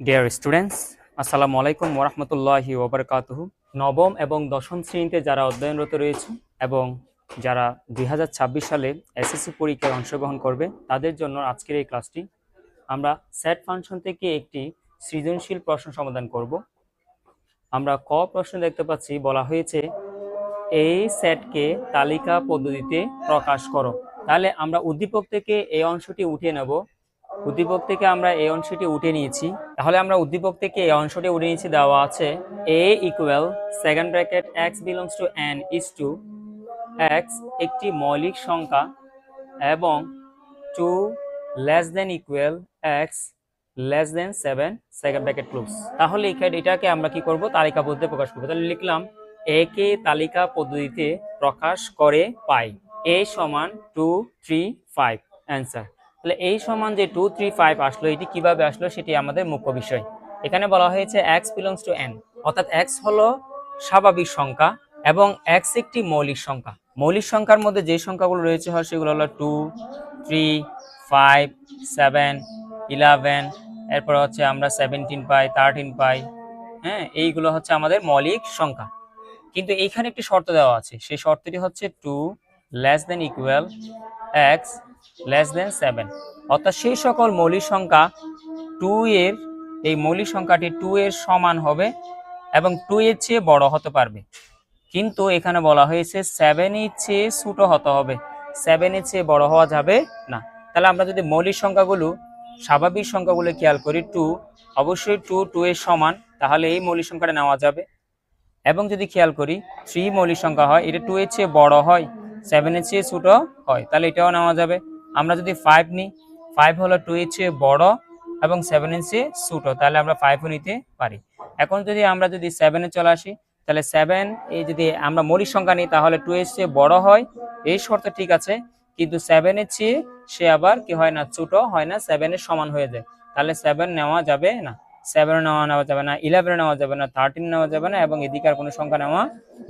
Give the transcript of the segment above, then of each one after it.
Dear students আসসালামু আলাইকুম ওরহমতুল্লাহি ওবরকাতুহু নবম এবং দশম শ্রেণীতে যারা অধ্যয়নরত রয়েছে এবং যারা দুই হাজার ছাব্বিশ সালে এসএসসি পরীক্ষায় অংশগ্রহণ করবে, তাদের জন্য আজকের এই ক্লাসটি আমরা স্যাট ফাংশন থেকে একটি সৃজনশীল প্রশ্ন সমাধান করব। আমরা ক প্রশ্ন দেখতে পাচ্ছি, বলা হয়েছে, এই সেটকে তালিকা পদ্ধতিতে প্রকাশ করো। তাহলে আমরা উদ্দীপক থেকে এই অংশটি উঠিয়ে নেব। উদ্দীপক থেকে আমরা এই অংশটি উঠে নিয়েছি। তাহলে আমরা উদ্দীপক থেকে এই অংশটি উঠে নিয়েছি, দেওয়া আছে A equal second bracket x belongs to N is two x একটি মৌলিক সংখ্যা, এবং two less than equal x less than seven second bracket close তাহলে এটাকে আমরা কি করব? তালিকা পদ্ধতিতে প্রকাশ করব। তাহলে লিখলাম এ কে তালিকা পদ্ধতিতে প্রকাশ করে পাই। এ সমান টু থ্রি ফাইভ অ্যান্সার তাহলে এই সমান যে টু থ্রি ফাইভ আসলো, এটি কীভাবে আসলো সেটি আমাদের মুখ্য বিষয়। এখানে বলা হয়েছে এক্স বিলংস টু এন অর্থাৎ এক্স হলো স্বাভাবিক সংখ্যা এবং এক্স একটি মৌলিক সংখ্যা। মৌলিক সংখ্যার মধ্যে যে সংখ্যাগুলো রয়েছে হয়, সেগুলো হলো two three five seven eleven এরপর হচ্ছে আমরা সেভেন্টিন পাই থার্টিন পাই হ্যাঁ এইগুলো হচ্ছে আমাদের মৌলিক সংখ্যা। কিন্তু এইখানে একটি শর্ত দেওয়া আছে, সেই শর্তটি হচ্ছে two less than equal x less than seven অর্থাৎ সেই সকল মৌলিক সংখ্যা টু এর, এই মৌলিক সংখ্যাটি টু এর সমান হবে এবং টু এর চেয়ে বড় হতে পারবে। কিন্তু এখানে বলা হয়েছে সেভেন এর চেয়ে ছোট হতে হবে। সেভেন এর চেয়ে বড় হওয়া যাবে না। তাহলে আমরা যদি মৌলিক সংখ্যাগুলো, স্বাভাবিক সংখ্যাগুলো খেয়াল করি টু অবশ্যই টু টু এর সমান, তাহলে এই মৌলিক সংখ্যাটা নেওয়া যাবে। এবং যদি খেয়াল করি থ্রি মৌলিক সংখ্যা হয়, এটা টু এর চেয়ে বড় হয় সেভেনের চেয়ে ছোট হয়, তাহলে এটাও নেওয়া যাবে। আমরা যদি ফাইভ নিই ফাইভ হলো টু চেয়ে বড় এবং সেভেন চেয়ে ছোট, তাহলে আমরা ফাইভও নিতে পারি। এখন যদি আমরা যদি সেভেনে চলে আসি, তাহলে সেভেন এই যদি আমরা মৌলিক সংখ্যা নিই, তাহলে টু এর চেয়ে বড় হয়, এই শর্ত ঠিক আছে, কিন্তু সেভেনের চেয়ে সে আবার কি হয় না, ছোট হয় না সেভেনের সমান হয়ে যায়। তাহলে সেভেন নেওয়া যাবে না সেভেন নেওয়া নেওয়া যাবে না ইলেভেন নেওয়া যাবে না থার্টিন নেওয়া যাবে না, এবং এদিকে আর কোনো সংখ্যা নেওয়া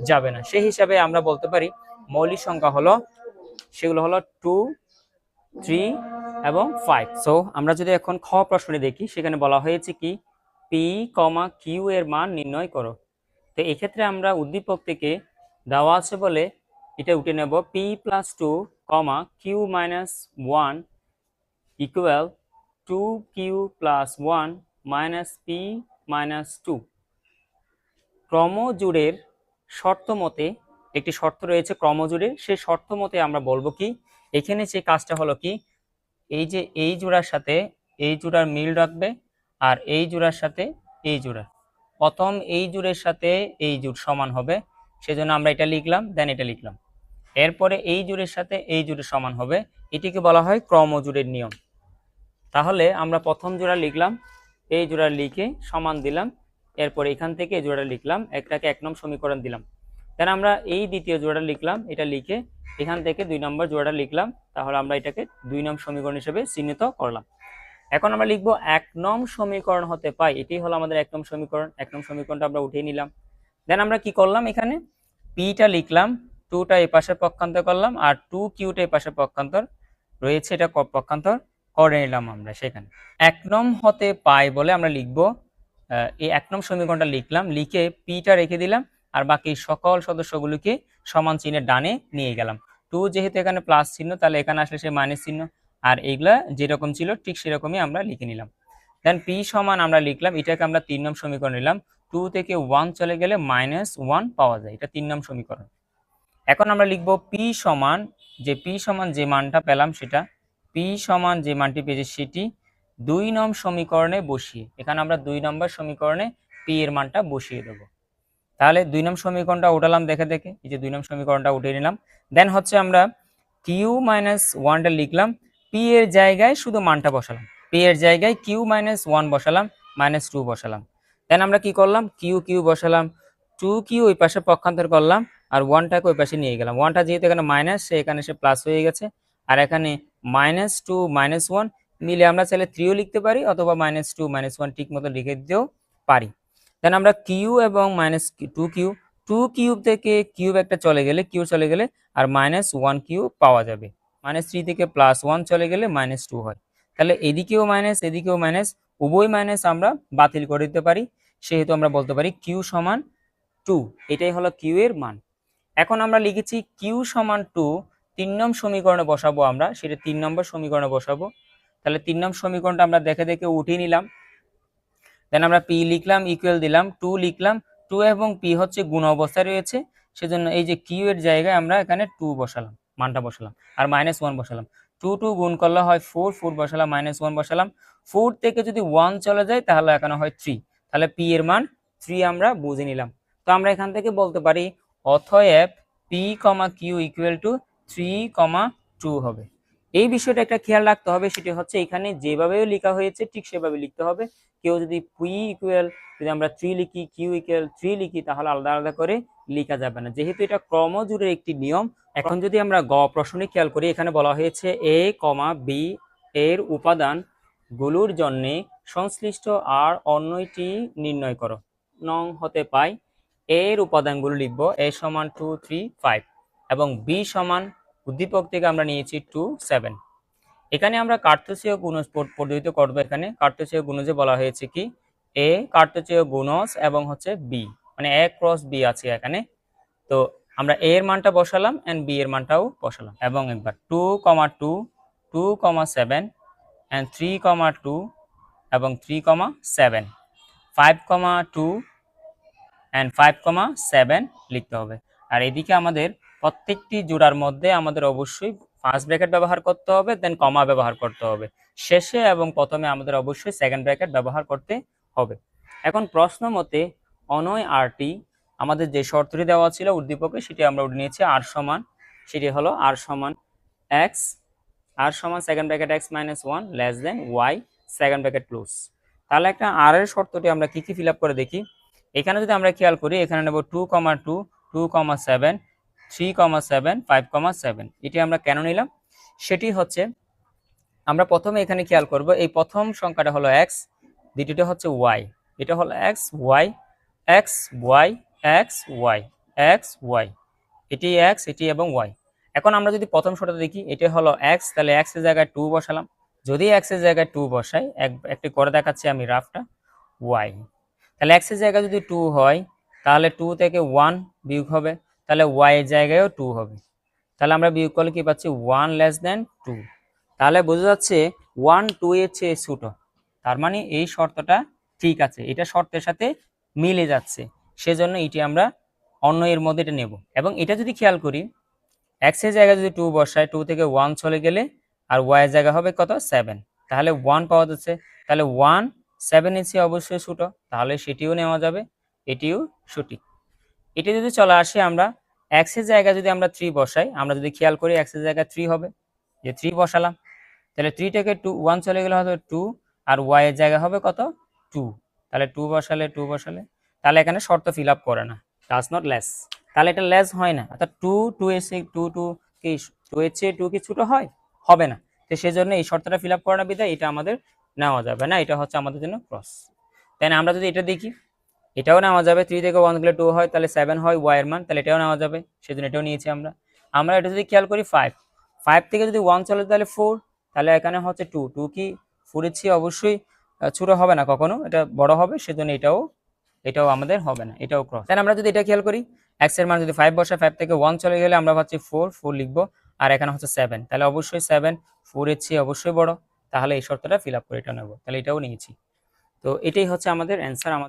যাবে না। সেই হিসাবে আমরা বলতে পারি, মৌলিক সংখ্যা হলো, সেগুলো হলো টু থ্রি এবং ফাইভ সো আমরা যদি এখন খ প্রশ্নটি দেখি, সেখানে বলা হয়েছে কি পি কমা কিউ এর মান নির্ণয় করো। তো এক্ষেত্রে আমরা উদ্দীপক থেকে দেওয়া আছে বলে এটা উঠে নেব P plus two comma Q minus one equal two Q plus one minus P minus two ক্রমজোড়ের শর্ত মতে, একটি শর্ত রয়েছে ক্রমজোড়ের, সেই শর্ত মতে আমরা বলব কি এখানে যে কাজটা হলো কি? এই যে এই জোড়ার সাথে এই জোড়ার মিল রাখবে আর এই জোড়ার সাথে এই জোড়া। প্রথম এই জোড়ের সাথে এই জোড় সমান হবে, সেজন্য আমরা এটা লিখলাম দেন এটা লিখলাম। এরপরে এই জোড়ের সাথে এই জোড়ের সমান হবে, এটিকে বলা হয় ক্রমজোড়ের নিয়ম। তাহলে আমরা প্রথম জোড়া লিখলাম, এই জোড়া লিখে সমান দিলাম, এরপর এখান থেকে এই জোড়া লিখলাম, একটাকে এক নম্বর সমীকরণ দিলাম। দেন আমরা এই দ্বিতীয় জোড়া লিখলাম, এটা লিখে এখান থেকে দুই নম্বর জোড়াটা লিখলাম, তাহলে আমরা এটাকে দুই নম্বর সমীকরণ হিসেবে চিহ্নিত করলাম। এখন আমরা লিখব এক নম সমীকরণ হতে পাই, এটি হলো আমাদের এক নম সমীকরণ, এক নম সমীকরণটা আমরা উঠিয়ে নিলাম। দেন আমরা কি করলাম এখানে? পিটা লিখলাম টুটা এই পাশে পক্ষান্তর করলাম, আর টু কিউটা এই পাশে পক্ষান্তর রয়েছে, এটা পক্ষান্তর করে নিলাম আমরা সেখানে। এক নম হতে পাই বলে আমরা লিখব এই এক নম সমীকরণটা লিখলাম, লিখে পিটা রেখে দিলাম আর বাকি সকল সদস্যগুলোকে সমান চিহ্নের ডানে নিয়ে গেলাম। টু যেহেতু এখানে প্লাস চিহ্ন, তাহলে এখানে আসলে সে মাইনাস চিহ্ন। আর এইগুলা যেরকম ছিল, ঠিক সেরকমই আমরা লিখে নিলাম। দেন পি সমান আমরা লিখলাম, এটাকে আমরা তিন নম সমীকরণ নিলাম। টু থেকে ওয়ান চলে গেলে মাইনাস ওয়ান পাওয়া যায়, এটা তিন নম সমীকরণ। এখন আমরা লিখব পি সমান, যে পি সমান যে মানটা পেলাম সেটা। পি সমান যে মানটি পেয়েছে সেটি দুই নম সমীকরণে বসিয়ে, এখানে আমরা দুই নম্বর সমীকরণে পি এর মানটা বসিয়ে দেবো। তাহলে দুই নম সমীকরণটা উঠালাম দেখে দেখে। এই যে দুই নম সমীকরণটা উঠিয়ে নিলাম। দেন হচ্ছে আমরা কিউ মাইনাস ওয়ানটা লিখলাম। পি এর জায়গায় শুধু মানটা বসালাম। পি এর জায়গায় কিউ মাইনাস ওয়ান বসালাম মাইনাস টু বসালাম। দেন আমরা কি করলাম? কিউ কিউ বসালাম। টু কিউ ওই পাশে পক্ষান্তর করলাম আর ওয়ানটাকে ওই পাশে নিয়ে গেলাম। ওয়ানটা যেহেতু এখানে মাইনাস সে এখানে সে প্লাস হয়ে গেছে। আর এখানে মাইনাস টু মাইনাস ওয়ান মিলে আমরা চাইলে থ্রিও লিখতে পারি অথবা মাইনাস টু মাইনাস ওয়ান ঠিক মতো লিখে দিতেও পারি। দেন আমরা কিউ এবং minus two Q two cube থেকে কিউব একটা চলে গেলে কিউ চলে গেলে আর মাইনাস ওয়ান কিউ পাওয়া যাবে। মাইনাস থ্রি থেকে প্লাস ওয়ান চলে গেলে মাইনাস টু হয়। তাহলে এদিকেও মাইনাস এদিকেও মাইনাস উভয় মাইনাস আমরা বাতিল করে দিতে পারি। সেহেতু আমরা বলতে পারি কিউ সমান টু এটাই হলো কিউ এর মান। এখন আমরা লিখেছি কিউ সমান টু তিন নম্বর সমীকরণে বসাবো আমরা, সেটা তিন নম্বর সমীকরণে বসাবো। তাহলে তিন নম্বর সমীকরণটা আমরা দেখে দেখে উঠিয়ে নিলাম। দেন আমরা পি লিখলাম ইকুয়াল দিলাম টু লিখলাম টু এবং পি হচ্ছে গুণ অবস্থায় রয়েছে, সেজন্য এই যে কিউ এর জায়গায় আমরা এখানে টু বসালাম, মানটা বসালাম, আর মাইনাস ওয়ান বসালাম। টু টু গুণ করলে হয় ফোর ফোর বসালাম মাইনাস ওয়ান বসালাম। ফোর থেকে যদি ওয়ান চলে যায়, তাহলে এখানে হয় থ্রি তাহলে পি এর মান থ্রি আমরা বুঝে নিলাম। তো আমরা এখান থেকে বলতে পারি অথয়েব P comma Q equal two three comma two হবে। এই বিষয়টা একটা খেয়াল রাখতে হবে, সেটি হচ্ছে এখানে যেভাবেও লেখা হয়েছে ঠিক সেভাবে লিখতে হবে। কেউ যদি পি ইকুয়াল যদি আমরা থ্রি লিখি কিউ ইকুয়াল থ্রি লিখি, তাহলে আলাদা আলাদা করে লেখা যাবে না। যেহেতু এটা ক্রমজুড়ের একটি নিয়ম, এখন যদি আমরা গ প্রশ্নে খেয়াল করি, এখানে বলা হয়েছে এ কমা বি এর উপাদানগুলোর জন্য সংশ্লিষ্ট আর অন্যটি নির্ণয় করো। নং হতে পাই এর উপাদানগুলো লিখব এ সমান টু থ্রি ফাইভ এবং বি সমান উদ্দীপক থেকে আমরা নিয়েছি টু সেভেন এখানে আমরা কার্তসীয় গুণজ পদ্ধতিত করব এখানে। কার্তসীয় গুণজে বলা হয়েছে কি? এ কার্তসীয় গুণজ এবং হচ্ছে বি মানে এ ক্রস বি আছে এখানে। তো আমরা এ এর মানটা বসালাম অ্যান্ড বি এর মানটাও বসালাম। এবং একবার two comma two two comma seven and three comma two এবং three comma seven five comma two and five comma seven লিখতে হবে। আর এদিকে আমাদের প্রত্যেকটি জোড়ার মধ্যে আমাদের অবশ্যই ফার্স্ট ব্র্যাকেট ব্যবহার করতে হবে দেন কমা ব্যবহার করতে হবে। শেষে এবং প্রথমে আমাদের অবশ্যই সেকেন্ড ব্র্যাকেট ব্যবহার করতে হবে। এখন প্রশ্ন মতে, অনয় আরটি আমাদের যে শর্তটি দেওয়া ছিল উদ্দীপকে, সেটি আমরা উঠে নিয়েছি আর সমান, সেটি হলো আর সমান এক্স আর সমান second bracket x minus one less than y second bracket plus তাহলে একটা আর এর শর্তটি আমরা কি কি ফিল করে দেখি? এখানে যদি আমরা খেয়াল করি, এখানে নেব two comma two two comma seven three comma seven five comma seven এটি আমরা কেন নিলাম? সেটি হচ্ছে, আমরা প্রথমে এখানে খেয়াল করব, এই প্রথম সংখ্যাটা হলো এক্স দ্বিতীয়টা হচ্ছে ওয়াই এটা হলো x y x y x y x y এটি এক্স এটি এবং ওয়াই এখন আমরা যদি প্রথম শর্তটা দেখি, এটা হলো এক্স তাহলে এর জায়গায় টু বসালাম। যদি এক্সের জায়গায় টু বসাই, এক, একটি করে দেখাচ্ছি আমি রাফটা ওয়াই তাহলে এর জায়গায় যদি টু হয়, তাহলে টু থেকে ওয়ান বিয়োগ হবে। তাহলে ওয়াই এর জায়গায়ও টু হবে। তাহলে আমরা বিয়োগ করলে কি পাচ্ছি? ওয়ান লেস দেন টু তাহলে বোঝা যাচ্ছে ওয়ান টু এর চেয়ে ছোট। তার মানে এই শর্তটা ঠিক আছে। এটা শর্তের সাথে মিলে যাচ্ছে। সেজন্য এটি আমরা অন্য এর মধ্যে এটা নেব। এবং এটা যদি খেয়াল করি এক্সের জায়গায় যদি টু বসায় টু থেকে ওয়ান চলে গেলে আর ওয়াই এর জায়গা হবে কত? সেভেন তাহলে ওয়ান পাওয়া যাচ্ছে। তাহলে ওয়ান সেভেন এর চেয়ে অবশ্যই ছোট। তাহলে সেটিও নেওয়া যাবে। এটিও সঠিক। এটি যদি চলে আসে আমরা এক্সের জায়গায় যদি আমরা থ্রি বসাই, আমরা যদি খেয়াল করি এক্সের জায়গায় থ্রি হবে, যে থ্রি বসালাম, তাহলে থ্রি থেকে টু ওয়ান চলে গেলে হয়তো টু আর ওয়াই এর জায়গা হবে কত? টু তাহলে টু বসালে টু বসালে, তাহলে এখানে শর্ত ফিল আপ করে না ডাজ নট লেস তাহলে এটা লেস হয় না, অর্থাৎ টু টু এর টু টু কি টু এর চেয়ে টু কি ছোট হয়? হবে না, তো সেই জন্য এই শর্তটা ফিল আপ করে না বিধায় এটা আমাদের নেওয়া যাবে না, এটা হচ্ছে আমাদের জন্য ক্রস তাই না আমরা যদি এটা দেখি এটাও নেওয়া যাবে থ্রি থেকে ওয়ান গেলে টু হয়, তাহলে সেভেন হয় ওয়াই এর মান, তাহলে এটাও নেওয়া যাবে, সেজন্য এটাও নিয়েছি আমরা। আমরা এটা যদি খেয়াল করি ফাইভ ফাইভ থেকে যদি ওয়ান চলে তাহলে ফোর তাহলে এখানে হচ্ছে টু টু কি? ফোরের চেয়ে অবশ্যই ছোট হবে না কখনো, এটা বড় হবে, সেজন্য এটাও এটাও আমাদের হবে না, এটাও ক্রস তাই আমরা যদি এটা খেয়াল করি এক্সের মান যদি ফাইভ বসে ফাইভ থেকে ওয়ান চলে গেলে আমরা ভাবছি ফোর ফোর লিখব, আর এখানে হচ্ছে সেভেন তাহলে অবশ্যই সেভেন ফোরের চেয়ে অবশ্যই বড়, তাহলে এই শর্তটা ফিল আপ করে এটা নেব, তাহলে এটাও নিয়েছি। তো এটাই হচ্ছে আমাদের অ্যান্সার আমাদের